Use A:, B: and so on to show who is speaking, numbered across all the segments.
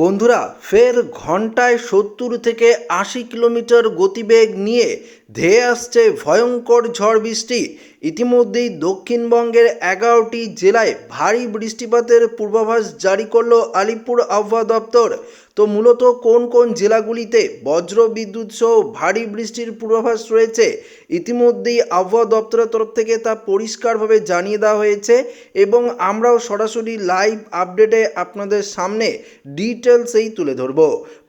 A: বন্ধুরা, ফের ঘন্টায় সত্তর থেকে আশি কিলোমিটার গতিবেগ নিয়ে ধেয়ে আসছে ভয়ঙ্কর ঝড় বৃষ্টি। ইতিমধ্যেই দক্ষিণবঙ্গের এগারোটি জেলায় ভারী বৃষ্টিপাতের পূর্বাভাস জারি করল আলিপুর আবহাওয়া দপ্তর। তো মূলত কোন কোন জেলাগুলিতে বজ্র বিদ্যুৎ সহ ভারী বৃষ্টির পূর্বাভাস রয়েছে, ইতিমধ্যেই আবহাওয়া দপ্তরের তরফ থেকে তা পরিষ্কারভাবে জানিয়ে দেওয়া হয়েছে এবং আমরাও সরাসরি লাইভ আপডেটে আপনাদের সামনে ডিটেলসেই তুলে ধরব।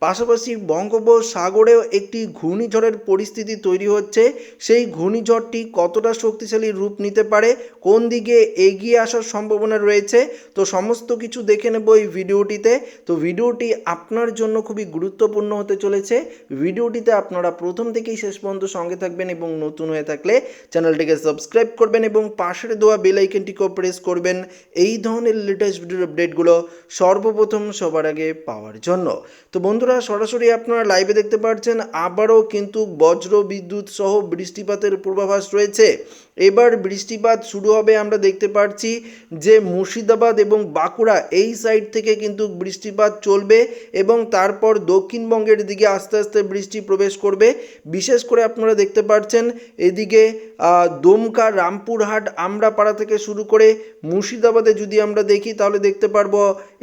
A: পাশাপাশি বঙ্গোপসাগরেও একটি ঘূর্ণিঝড়ের পরিস্থিতি তৈরি হচ্ছে। সেই ঘূর্ণিঝড়টি কতটা শক্তিশালী রূপ নিতে পারে, কোন দিকে এগিয়ে আসার সম্ভাবনা রয়েছে, তো সমস্ত কিছু দেখে নেব এই ভিডিওটিতে। তো ভিডিওটি আপনার জন্য খুবই গুরুত্বপূর্ণ হতে চলেছে। ভিডিওটিতে আপনারা প্রথম থেকেই শেষ পর্যন্ত সঙ্গে থাকবেন এবং নতুন হয়ে থাকলে চ্যানেলটিকে সাবস্ক্রাইব করবেন এবং পাশের দেওয়া বেল আইকনটিকেও প্রেস করবেন। এই ধরনের লেটেস্ট ভিডিওর আপডেটগুলো সর্বপ্রথম সবার আগে পাওয়ার জন্য। তো বন্ধুরা সরাসরি আপনারা লাইভে দেখতে পাচ্ছেন আবারও কিন্তু বজ্র বিদ্যুৎ সহ বৃষ্টিপাতের পূর্বাভাস রয়েছে। এবার বৃষ্টিপাত শুরু হবে, আমরা দেখতে পাচ্ছি যে মুর্শিদাবাদ এবং বাঁকুড়া এই সাইড থেকে কিন্তু বৃষ্টিপাত চলবে এবং তারপর দক্ষিণবঙ্গের দিকে আস্তে আস্তে বৃষ্টি প্রবেশ করবে। বিশেষ করে আপনারা দেখতে পাচ্ছেন এদিকে দমকা, রামপুরহাট, আমরাপাড়া থেকে শুরু করে মুর্শিদাবাদে যদি আমরা দেখি তাহলে দেখতে পারব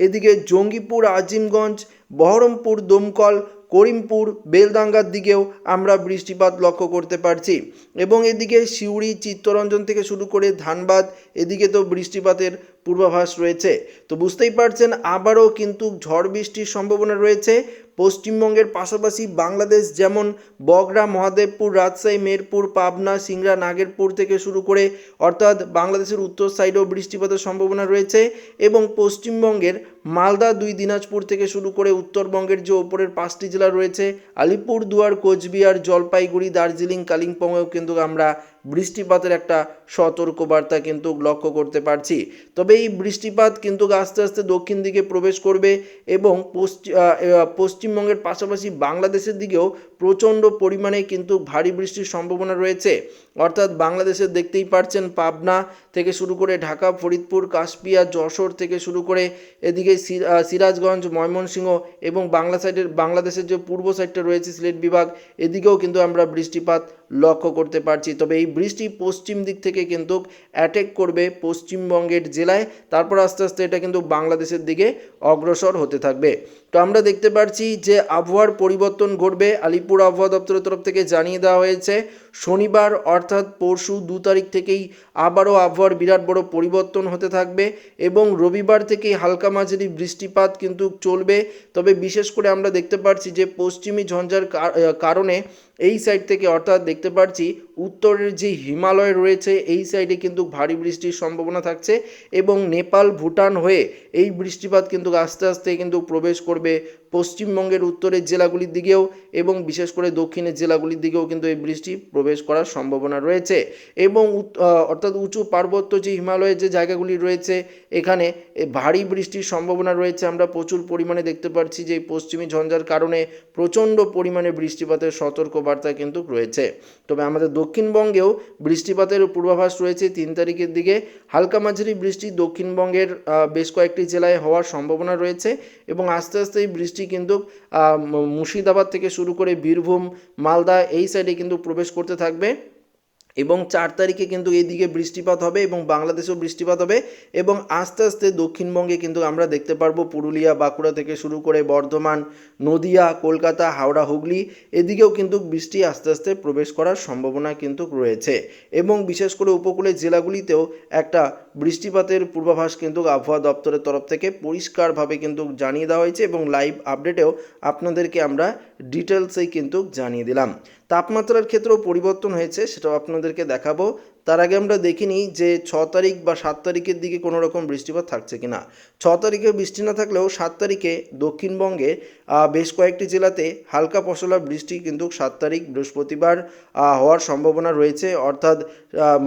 A: এদিকে জঙ্গিপুর, আজিমগঞ্জ, বহরমপুর, দমকল করিমপুর বেলদাঙ্গার দিকেও আমরা বৃষ্টিপাত লক্ষ্য করতে পারছি। এবং এদিকে সিউড়ি, চিত্তরঞ্জন থেকে শুরু করে ধানবাদ, এদিকে তো বৃষ্টিপাতের পূর্বাভাস রয়েছে। তো বুঝতেই পারছেন, আবারও কিন্তু ঝড় বৃষ্টির সম্ভাবনা রয়েছে। পশ্চিমবঙ্গের পাশাপাশি বাংলাদেশ যেমন বগরা মহাদেবপুর, রাজশাহী, মেরপুর, পাবনা, সিংড়া, নাগেরপুর থেকে শুরু করে অর্থাৎ বাংলাদেশের উত্তর সাইডেও বৃষ্টিপাতের সম্ভাবনা রয়েছে এবং পশ্চিমবঙ্গের মালদা, দুই দিনাজপুর থেকে শুরু করে উত্তরবঙ্গের যে ওপরের পাঁচটি জেলা রয়েছে আলিপুর দুয়ার কোচবিহার, জলপাইগুড়ি, দার্জিলিং, কালিম্পংয়েও কিন্তু আমরা বৃষ্টিপাতের একটা সতর্কবার্তা কিন্তু লক্ষ্য করতে পারছি। তবে এই বৃষ্টিপাত কিন্তু আস্তে আস্তে দক্ষিণ দিকে প্রবেশ করবে এবং পশ্চিম পশ্চিমবঙ্গের পাশাপাশি বাংলাদেশের দিকেও প্রচণ্ড পরিমাণে কিন্তু ভারী বৃষ্টির সম্ভাবনা রয়েছে। অর্থাৎ বাংলাদেশের দেখতেই পারছেন পাবনা থেকে শুরু করে ঢাকা, ফরিদপুর কাশপিয়া যশোর থেকে শুরু করে এদিকে সিরাজগঞ্জ, ময়মনসিংহ এবং বাংলা সাইডের, বাংলাদেশের যে পূর্ব সাইডটা রয়েছে সিলেট বিভাগ, এদিকেও কিন্তু আমরা বৃষ্টিপাত লক্ষ্য করতে পারছি। তবে এই বৃষ্টি পশ্চিম দিক থেকে কিন্তু অ্যাটেক করবে পশ্চিমবঙ্গের জেলায়। তারপর আস্তে আস্তে এটা কিন্তু বাংলাদেশের দিকে অগ্রসর হতে থাকবে। তো আমরা দেখতে পাচ্ছি যে আবহাওয়ার পরিবর্তন ঘটবে। আলিপুর আবহাওয়া দপ্তরের তরফ থেকে জানিয়ে দেওয়া হয়েছে শনিবার অর্থাৎ পরশু দু তারিখ থেকেই আবারও আবহাওয়ার বিরাট বড় পরিবর্তন হতে থাকবে এবং রবিবার থেকেই হালকা মাঝারি বৃষ্টিপাত কিন্তু চলবে। তবে বিশেষ করে আমরা দেখতে পাচ্ছি যে পশ্চিমী ঝঞ্ঝার কারণে এই সাইড থেকে অর্থাৎ দেখতে পাচ্ছি উত্তরের যে হিমালয় রয়েছে, এই সাইডে কিন্তু ভারী বৃষ্টির সম্ভাবনা থাকছে এবং নেপাল, ভুটান হয়ে এই বৃষ্টিপাত কিন্তু আস্তে আস্তে কিন্তু প্রবেশ করবে পশ্চিমবঙ্গের উত্তরের জেলাগুলির দিকেও এবং বিশেষ করে দক্ষিণের জেলাগুলির দিকেও কিন্তু এই বৃষ্টি প্রবেশ করার সম্ভাবনা রয়েছে এবং অর্থাৎ উঁচু পার্বত্য যে হিমালয়ের যে জায়গাগুলি রয়েছে, এখানে ভারী বৃষ্টির সম্ভাবনা রয়েছে। আমরা প্রচুর পরিমাণে দেখতে পাচ্ছি যে পশ্চিমী ঝঞ্ঝার কারণে প্রচণ্ড পরিমাণে বৃষ্টিপাতের সতর্কবার্তা কিন্তু রয়েছে। তবে আমাদের দক্ষিণবঙ্গেও বৃষ্টিপাতের পূর্বাভাস রয়েছে তিন তারিখের দিকে। হালকা মাঝারি বৃষ্টি দক্ষিণবঙ্গের বেশ কয়েকটি জেলায় হওয়ার সম্ভাবনা রয়েছে এবং আস্তে আস্তে এই বৃষ্টি কিন্তু মুর্শিদাবাদ থেকে শুরু করে বীরভূম, মালদা এই সাইডে কিন্তু প্রবেশ করতে থাকবে। এবং চার তারিখে কিন্তু এদিকে বৃষ্টিপাত হবে এবং বাংলাদেশেও বৃষ্টিপাত হবে এবং আস্তে আস্তে দক্ষিণবঙ্গে কিন্তু আমরা দেখতে পারব পুরুলিয়া, বাঁকুড়া থেকে শুরু করে বর্ধমান, নদিয়া, কলকাতা, হাওড়া, হুগলি এদিকেও কিন্তু বৃষ্টি আস্তে আস্তে প্রবেশ করার সম্ভাবনা কিন্তু রয়েছে। এবং বিশেষ করে উপকূলের জেলাগুলিতেও একটা বৃষ্টিপাতের পূর্বাভাস কিন্তু আবহাওয়া দপ্তরের তরফ থেকে পরিষ্কারভাবে কিন্তু জানিয়ে দেওয়া হয়েছে এবং লাইভ আপডেটেও আপনাদেরকে আমরা ডিটেলসেই কিন্তু জানিয়ে দিলাম। তাপমাত্রার ক্ষেত্রেও পরিবর্তন হয়েছে, সেটাও আপনাদেরকে দেখাবো। তার আগে আমরা দেখিনি যে ছ তারিখ বা সাত তারিখের দিকে কোনো রকম বৃষ্টিপাত থাকছে কি না ছ তারিখে বৃষ্টি না থাকলেও সাত তারিখে দক্ষিণবঙ্গে বেশ কয়েকটি জেলাতে হালকা পশলা বৃষ্টি কিন্তু সাত তারিখ বৃহস্পতিবার হওয়ার সম্ভাবনা রয়েছে। অর্থাৎ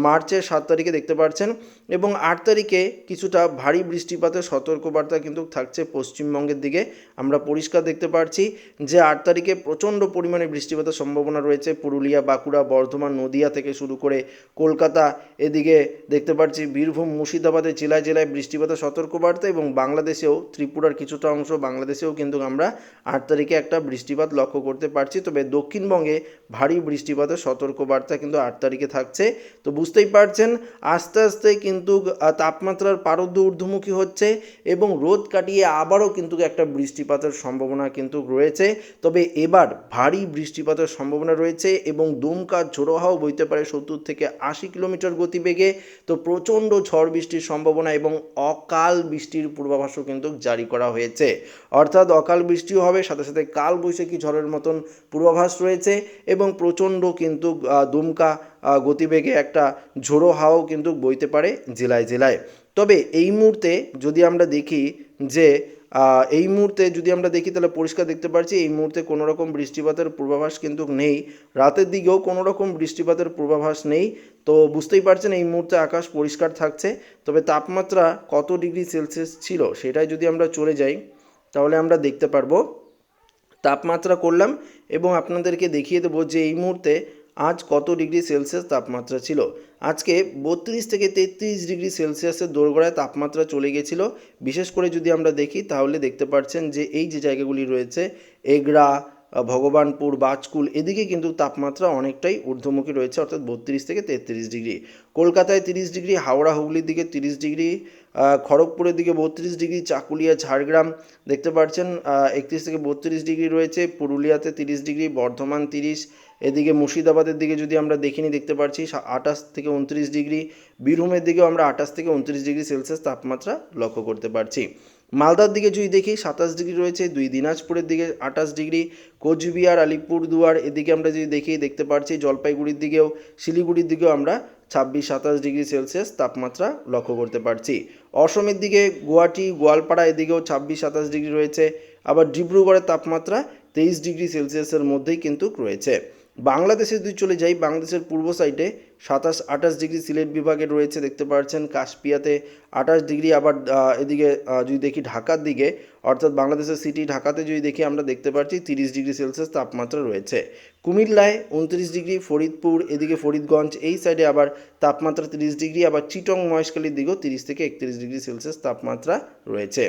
A: মার্চের সাত তারিখে দেখতে পাচ্ছেন এবং আট তারিখে কিছুটা ভারী বৃষ্টিপাতের সতর্কবার্তা কিন্তু থাকছে পশ্চিমবঙ্গের দিকে। আমরা পরিষ্কার দেখতে পাচ্ছি যে আট তারিখে প্রচণ্ড পরিমাণে বৃষ্টিপাতের সম্ভাবনা রয়েছে। পুরুলিয়া, বাঁকুড়া, বর্ধমান, নদিয়া থেকে শুরু করে কলকাতা এদিকে দেখতে পাচ্ছি বীরভূম, মুর্শিদাবাদে জেলায় জেলায় বৃষ্টিপাতের সতর্কবার্তা এবং বাংলাদেশেও ত্রিপুরার কিছুটা অংশ, বাংলাদেশেও কিন্তু আমরা আট তারিখে একটা বৃষ্টিপাত লক্ষ্য করতে পারছি। তবে দক্ষিণবঙ্গে ভারী বৃষ্টিপাতের সতর্কবার্তা কিন্তু আট তারিখে থাকছে। তো বুঝতেই পারছেন, আস্তে আস্তে কিন্তু তাপমাত্রার পারদ ঊর্ধ্বমুখী হচ্ছে এবং রোদ কাটিয়ে আবারও কিন্তু একটা বৃষ্টিপাতের সম্ভাবনা কিন্তু রয়েছে। তবে এবার ভারী বৃষ্টিপাতের সম্ভাবনা রয়েছে এবং দুমকা ঝোড়ো হাওয়া বইতে পারে সত্তর থেকে আশি কিলোমিটার গতিবেগে। তো প্রচণ্ড ঝড় বৃষ্টির সম্ভাবনা এবং অকাল বৃষ্টির পূর্বাভাসও কিন্তু জারি করা হয়েছে। অর্থাৎ অকাল বৃষ্টিও হবে, সাথে সাথে কাল বৈশাখী ঝড়ের মতন পূর্বাভাস রয়েছে এবং প্রচণ্ড কিন্তু দুমকা গতিবেগে একটা ঝোড়ো হাওয়াও কিন্তু বইতে পারে জেলায় জেলায়। তবে এই মুহূর্তে যদি আমরা দেখি যে এই মুহূর্তে যদি আমরা দেখি, তাহলে পরিষ্কার দেখতে পাচ্ছি এই মুহূর্তে কোনো রকম বৃষ্টিপাতের পূর্বাভাস কিন্তু নেই। রাতের দিকেও কোনো রকম বৃষ্টিপাতের পূর্বাভাস নেই। তো বুঝতেই পারছেন, এই মুহূর্তে আকাশ পরিষ্কার থাকছে। তবে তাপমাত্রা কত ডিগ্রি সেলসিয়াস ছিল, সেটাই যদি আমরা চলে যাই, তাহলে আমরা দেখতে পারব। তাপমাত্রা করলাম এবং আপনাদেরকে দেখিয়ে দেবো যে এই মুহূর্তে আজ কত ডিগ্রি সেলসিয়াস তাপমাত্রা ছিল? আজকে বত্রিশ থেকে তেত্রিশ ডিগ্রি সেলসিয়াসের দোরগোড়ায় তাপমাত্রা চলে গেছিল। বিশেষ করে যদি আমরা দেখি তাহলে দেখতে পাচ্ছেন যে এই যে জায়গাগুলি রয়েছে আহ, ভগবানপুর, বাজকুল, এদিকে কিন্তু তাপমাত্রা অনেকটাই ঊর্ধ্বমুখী রয়েছে, অর্থাৎ বত্রিশ থেকে তেত্রিশ ডিগ্রি। কলকাতায় তিরিশ ডিগ্রি, হাওড়া, হুগলির দিকে তিরিশ ডিগ্রি খড়গপুরের দিকে বত্রিশ ডিগ্রি, চাকুলিয়া, ঝাড়গ্রাম দেখতে পাচ্ছেন একত্রিশ থেকে বত্রিশ ডিগ্রি রয়েছে, পুরুলিয়াতে তিরিশ ডিগ্রি, বর্ধমান তিরিশ, এদিকে মুর্শিদাবাদের দিকে যদি আমরা দেখিনি দেখতে পাচ্ছি আঠাশ থেকে উনত্রিশ ডিগ্রি, বীরভূমের দিকেও আমরা আঠাশ থেকে উনত্রিশ ডিগ্রি সেলসিয়াস তাপমাত্রা লক্ষ্য করতে পারছি। মালদার দিকে যদি দেখি, সাতাশ ডিগ্রি রয়েছে, দুই দিনাজপুরের দিকে আঠাশ ডিগ্রি, কোচবিহার, আলিপুরদুয়ার এদিকে আমরা যদি দেখি, দেখতে পাচ্ছি জলপাইগুড়ির দিকেও, শিলিগুড়ির দিকেও আমরা ছাব্বিশ, সাতাশ ডিগ্রি সেলসিয়াস তাপমাত্রা লক্ষ্য করতে পারছি। অসমের দিকে গুয়াহাটি, গোয়ালপাড়া এদিকেও ছাব্বিশ, সাতাশ ডিগ্রি রয়েছে, আবার ডিব্রুগড়ের তাপমাত্রা তেইশ ডিগ্রি সেলসিয়াসের মধ্যেই কিন্তু রয়েছে। বাংলাদেশে যদি চলে যাই, বাংলাদেশের পূর্ব সাইডে সাতাশ, আঠাশ ডিগ্রি সিলেট বিভাগে রয়েছে, দেখতে পাচ্ছেন কাশপিয়াতে আঠাশ ডিগ্রি, আবার এদিকে যদি দেখি ঢাকার দিকে, অর্থাৎ বাংলাদেশের সিটি ঢাকাতে যদি দেখি, আমরা দেখতে পাচ্ছি তিরিশ ডিগ্রি সেলসিয়াস তাপমাত্রা রয়েছে। কুমিল্লায় উনত্রিশ ডিগ্রি, ফরিদপুর, এদিকে ফরিদগঞ্জ, এই সাইডে আবার তাপমাত্রা তিরিশ ডিগ্রি, আবার চিটং, মহেশখালীর দিকেও তিরিশ থেকে একত্রিশ ডিগ্রি সেলসিয়াস তাপমাত্রা রয়েছে।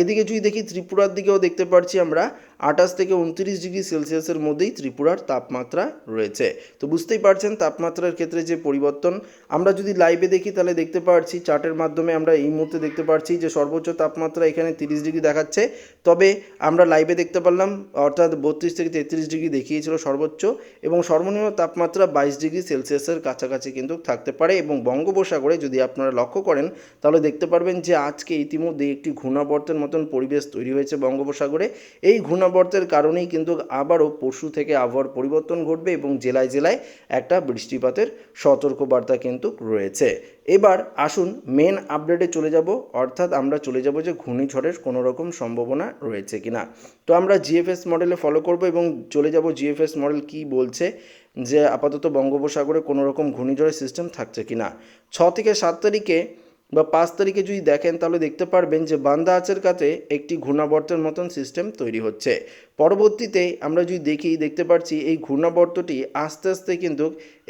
A: এদিকে যদি দেখি ত্রিপুরার দিকেও দেখতে পাচ্ছি আমরা, আঠাশ থেকে উনত্রিশ ডিগ্রি সেলসিয়াসের মধ্যেই ত্রিপুরার তাপমাত্রা রয়েছে। তো বুঝতেই পারছেন, তাপমাত্রার ক্ষেত্রে যে পরিবর্তন, আমরা যদি লাইভে দেখি তাহলে দেখতে পাচ্ছি চার্টের মাধ্যমে আমরা এই মুহূর্তে দেখতে পাচ্ছি যে সর্বোচ্চ তাপমাত্রা এখানে তিরিশ ডিগ্রি দেখাচ্ছে। তবে আমরা লাইভে দেখতে পারলাম, অর্থাৎ বত্রিশ থেকে তেত্রিশ ডিগ্রি দেখিয়েছিল সর্বোচ্চ এবং সর্বনিম্ন তাপমাত্রা বাইশ ডিগ্রি সেলসিয়াসের কাছাকাছি কিন্তু থাকতে পারে এবং বঙ্গোপসাগরে যদি আপনারা লক্ষ্য করেন, তাহলে দেখতে পারবেন যে আজকে ইতিমধ্যে একটি ঘূর্ণাবর্তের মতন পরিবেশ তৈরি হয়েছে বঙ্গোপসাগরে। এই ঘূর্ণাবর্তের কারণেই কিন্তু আবারও পরশু থেকে আবহাওয়ার পরিবর্তন ঘটবে এবং জেলায় জেলায় একটা বৃষ্টিপাতের সতর্কবার্তা কিন্তু রয়েছে। এবার আসুন মেন আপডেটে চলে যাব। অর্থাৎ আমরা চলে যাব যে ঘূর্ণিঝড়ের কোনো রকম সম্ভাবনা রয়েছে কি না তো আমরা জিএফএস মডেলে ফলো করব এবং চলে যাব জিএফএস মডেল কি বলছে যে আপাতত বঙ্গোপসাগরে কোনো রকম ঘূর্ণিঝড়ের সিস্টেম থাকছে কি না ছ থেকে সাত তারিখে বা পাঁচ তারিখে যদি দেখেন, তাহলে দেখতে পারবেন যে বান্দা আচের কাছে একটি ঘূর্ণাবর্তের মতন সিস্টেম তৈরি হচ্ছে। পরবর্তীতে আমরা যদি দেখি, দেখতে পাচ্ছি এই ঘূর্ণাবর্তটি আস্তে আস্তে কিন্তু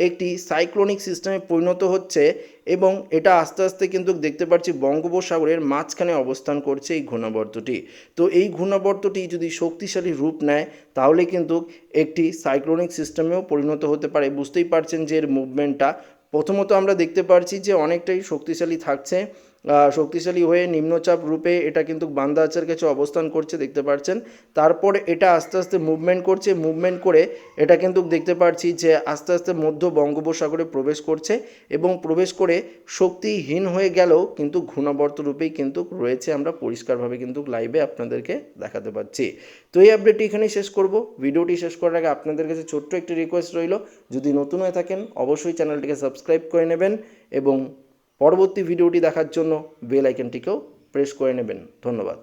A: একটি সাইক্লোনিক সিস্টেমে পরিণত হচ্ছে এবং এটা আস্তে আস্তে কিন্তু দেখতে পাচ্ছি বঙ্গোপসাগরের মাঝখানে অবস্থান করছে এই ঘূর্ণাবর্তটি। তো এই ঘূর্ণাবর্তটি যদি শক্তিশালী রূপ নেয়, তাহলে কিন্তু একটি সাইক্লোনিক সিস্টেমেও পরিণত হতে পারে। বুঝতেই পারছেন যে এর মুভমেন্টটা প্রথমত আমরা দেখতে পারছি যে অনেকটাই শক্তিশালী থাকছে। শক্তিশালী হয়ে নিম্নচাপ রূপে এটা কিন্তু বান্দা আচার কাছে অবস্থান করছে, দেখতে পাচ্ছেন তারপর এটা আস্তে আস্তে মুভমেন্ট করছে মুভমেন্ট করে এটা কিন্তু দেখতে পাচ্ছি যে আস্তে আস্তে মধ্য বঙ্গোপসাগরে প্রবেশ করছে এবং প্রবেশ করে শক্তিহীন হয়ে গেলেও কিন্তু ঘূর্ণাবর্ত রূপেই কিন্তু রয়েছে। আমরা পরিষ্কারভাবে কিন্তু লাইভে আপনাদেরকে দেখাতে পাচ্ছি তো এই আপডেটটি এখানেই শেষ করব। ভিডিওটি শেষ করার আগে আপনাদের কাছে ছোট্ট একটি রিকোয়েস্ট রইল। যদি নতুন হয়ে থাকেন, অবশ্যই চ্যানেলটিকে সাবস্ক্রাইব করে নেবেন এবং পরবর্তী ভিডিওটি দেখার জন্য বেল আইকনটিকেও প্রেস করে নেবেন। ধন্যবাদ।